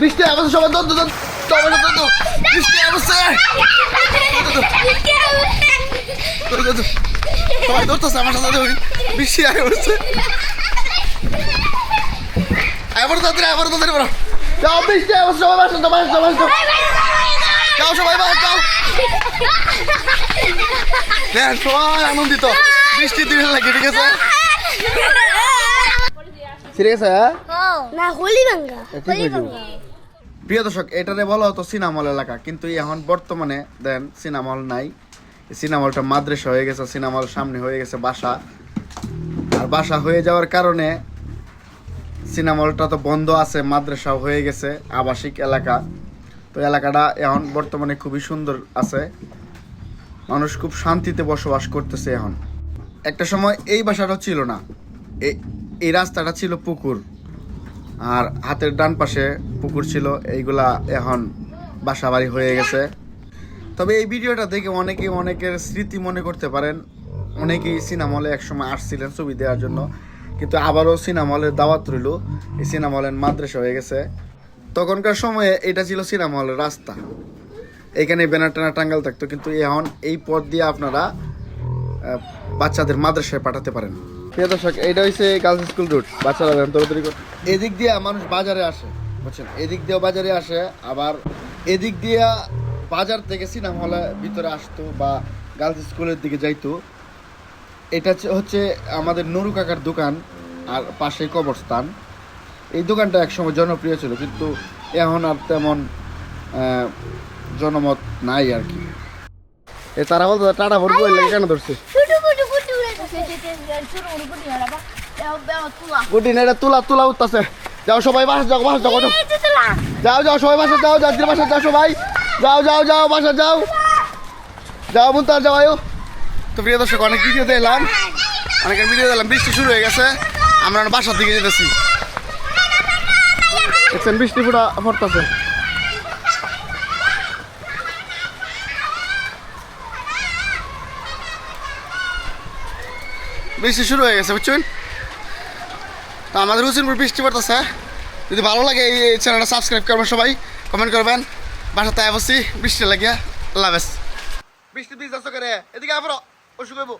বৃষ্টি অবস্থা সবাই দৌড় দৌড় বৃষ্টি দৌড়। সবাই দৌড়তেছে আমার সাথে বৃষ্টি আগে পড়ছে এবার তাড়াতাড়ি এবার তাড়াতাড়ি বলো। যাও বৃষ্টি অবস্থা সবাই বাসো সবাই সবাই যাও সবাই বাস যাও। দেখ সবাই আনন্দিত। বৃষ্টি দিনে লাগে ঠিক আছে? ঠিক আছে হ্যাঁ? না হোলি ঠিক হয়ে যাব। প্রিয় দর্শক, এটারে বলা হতো সিনামল এলাকা, কিন্তু এখন বর্তমানে দেন সিনামল নাই। এই সিনামলটা মাদ্রাসা হয়ে গেছে, সিনামল সামনে হয়ে গেছে বাসা। আর বাসা হয়ে যাওয়ার কারণে সিনামলটা তো বন্ধ আছে, মাদ্রাসাও হয়ে গেছে, আবাসিক এলাকা। তো এলাকাটা এখন বর্তমানে খুবই সুন্দর আছে। মানুষ খুব শান্তিতে বসবাস করতেছে এখন। একটা সময় এই বাসাটা ছিল না। এই রাস্তাটা ছিল পুকুর। আর হাতের ডান পাশে পুকুর ছিল, এইগুলা এখন বাসা বাড়ি হয়ে গেছে। তবে এই ভিডিওটা দেখে অনেকেই অনেকের স্মৃতি মনে করতে পারেন। অনেকেই সিনেমা হলে একসময় আসছিলেন ছবি দেওয়ার জন্য, কিন্তু আবারও সিনেমা হলের দাওয়াত রইল। এই সিনেমলের মাদ্রাসা হয়ে গেছে। তখনকার সময়ে এটা ছিল সিনেমা হলের রাস্তা। এখানে ব্যানার টানা টাঙ্গাল থাকতো, কিন্তু এখন এই পথ দিয়ে আপনারা বাচ্চাদের মাদ্রাসায় পাঠাতে পারেন। প্রিয় দর্শক এইটা হচ্ছে গার্লস স্কুল রুট বাচ্চারা এদিক দিয়ে মানুষ বাজারে আসে বুঝছেন? এদিক দিয়েও বাজারে আসে আবার এদিক দিয়ে বাজার থেকে সিনেমা হলে ভিতরে আসতো বা গার্লস স্কুলের দিকে যাইতো। এটা হচ্ছে- আমাদের নুরু কাকার দোকান আর পাশে কবরস্থান। এই দোকানটা একসময় জনপ্রিয় ছিল কিন্তু এখন আর তেমন জনমত নাই আর কি। এ তারা বলতো টাটা বললে কেন ধরছে? গুটি তুলা তুলা উঠতেছে। যাও সবাই বাসা যাও বাসা যাও যাও। যাও, সবাই বাসা যাও যাত্রী বাসা যাও, সবাই। যাও যাও যাও, বাসা যাও। যাও মুন্তার যাও, আয়ো। তো প্রিয় দর্শক, অনেক ভিডিও দিলাম অনেকের ভিডিও দিলাম বৃষ্টি শুরু হয়ে গেছে। আমরা বাসার দিকে যেতেছি। বৃষ্টি পুরা পড়তেছে বৃষ্টি শুরু হয়ে গেছে, বুঝছেন? তো আমাদের হুসেনপুর বৃষ্টি পড়তেছে। যদি ভালো লাগে এই চ্যানেলটা সাবস্ক্রাইব করবেন সবাই কমেন্ট করবেন। বাসা তাই বসি, বৃষ্টি লাগিয়া, আল্লাহ বেশ বৃষ্টি বীজ করে, এদিকে আবার অসুখ হইব।